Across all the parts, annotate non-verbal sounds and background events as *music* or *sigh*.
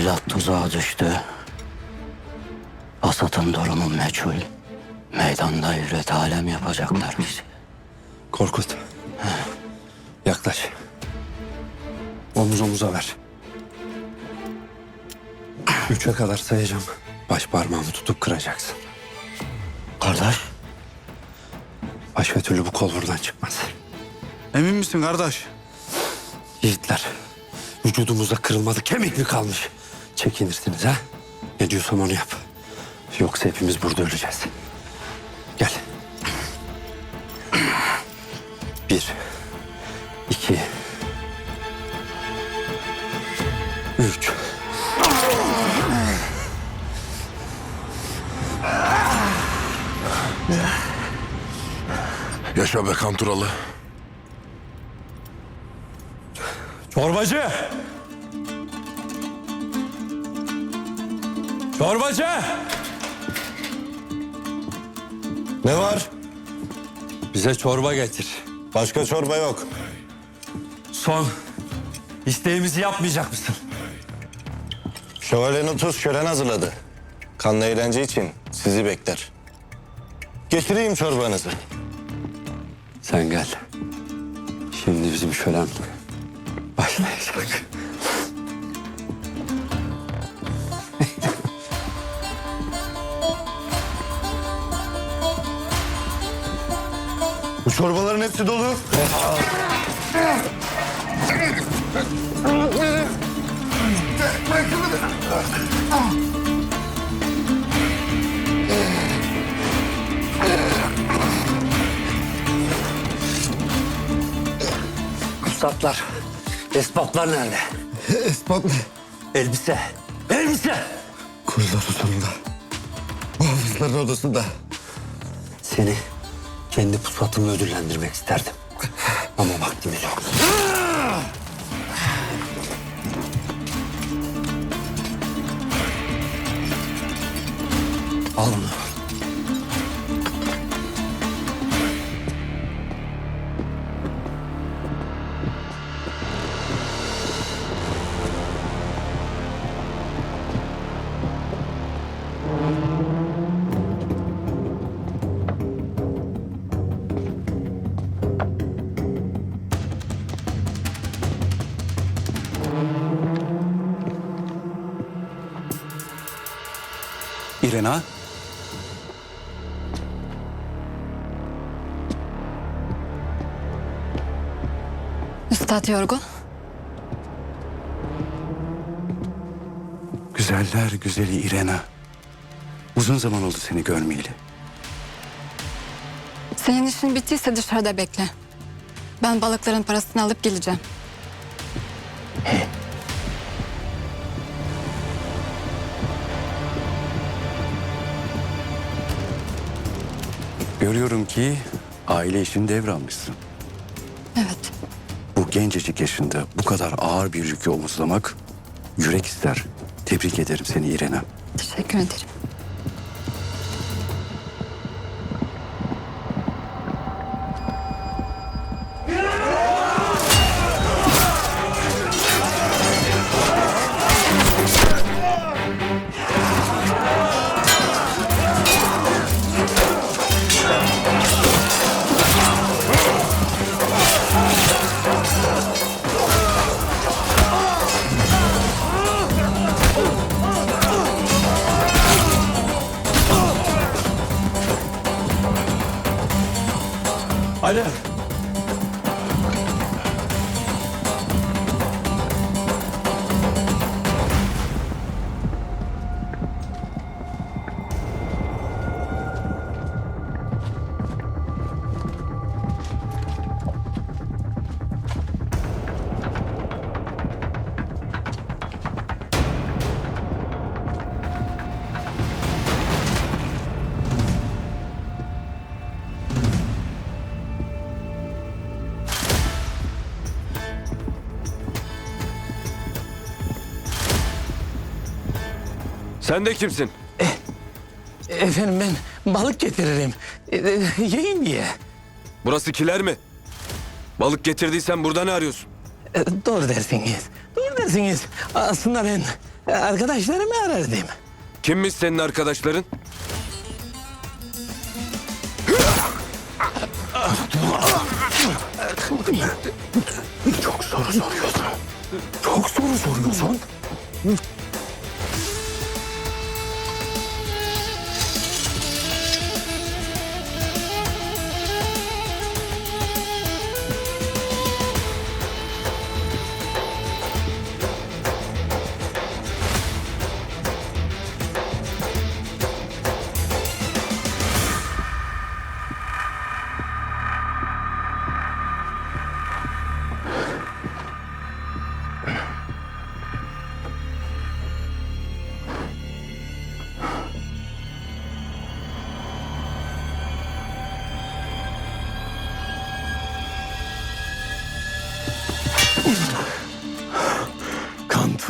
Velat tuzağa düştü. Asat'ın durumu meçhul. Meydanda üret alem yapacaklar bizi. Korkut. Yaklaş. Omuz omuza ver. Üçe kadar sayacağım. Baş parmağımı tutup kıracaksın. Kardeş, Başka türlü bu kol buradan çıkmaz. Emin misin kardeş? Yiğitler, vücudumuzda kırılmadı kemik mi kalmış? Çekinirsiniz ha? Ne diyorsam onu yap. Yoksa hepimiz burada öleceğiz. Gel. Bir, iki, üç. Yaşa be Kanturalı. Çorbacı! Çorbacı! Ne var? Bize çorba getir. Başka çorba yok. Son. İsteğimizi yapmayacak mısın? Şövalyenin tuz şölen hazırladı. Kanlı eğlence için sizi bekler. Getireyim çorbanızı. Sen gel. Şimdi bizim şölen başlayacak. Çorbaların hepsi dolu. Pusatlar, esbaplar nerede? Esbab mı? Elbise, elbise! Koridor huzurunda. Muhafızların odasında. Seni kendi pusatımla ödüllendirmek isterdim. Ama vaktimiz yok. İrena. Üstad yorgun. Güzeller güzeli İrena. Uzun zaman oldu seni görmeyeli. Senin işin bittiyse dışarıda bekle. Ben balıkların parasını alıp geleceğim. Görüyorum ki aile işini devralmışsın. Evet. Bu gencecik yaşında bu kadar ağır bir yükü omuzlamak yürek ister. Tebrik ederim seni İrena. Teşekkür ederim. Hadi. Sen de kimsin? Efendim ben balık getiririm. E, e, yiyin diye. Burası kiler mi? Balık getirdiysen burada ne arıyorsun? E, doğru dersiniz. Doğru dersiniz. Aslında ben Arkadaşlarımı arardım. Kimmiş senin arkadaşların? Çok soru soruyorsun. Çok soru soruyorsun.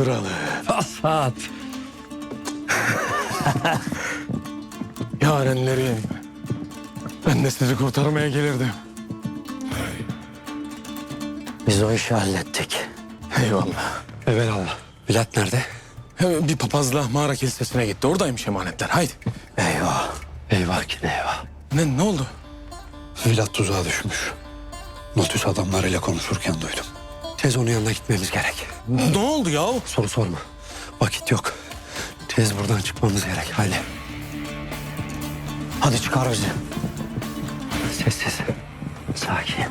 Kanturalı. Asat. *laughs* Yarenlerim. Ben de sizi kurtarmaya gelirdim. Biz o işi hallettik. Eyvallah. Evelallah. Bilat nerede? Bir papazla mağara kilisesine gitti. Oradaymış emanetler. Haydi. Eyvah. Eyvah ki ne eyvah. Ne, ne oldu? Vilat tuzağa düşmüş. Notus adamlarıyla konuşurken duydum. Tez onun yanına gitmemiz gerek. Ne oldu ya? Soru sorma. Vakit yok. Tez buradan çıkmamız gerek. Hadi. Hadi çıkar bizi. Sessiz. Sakin.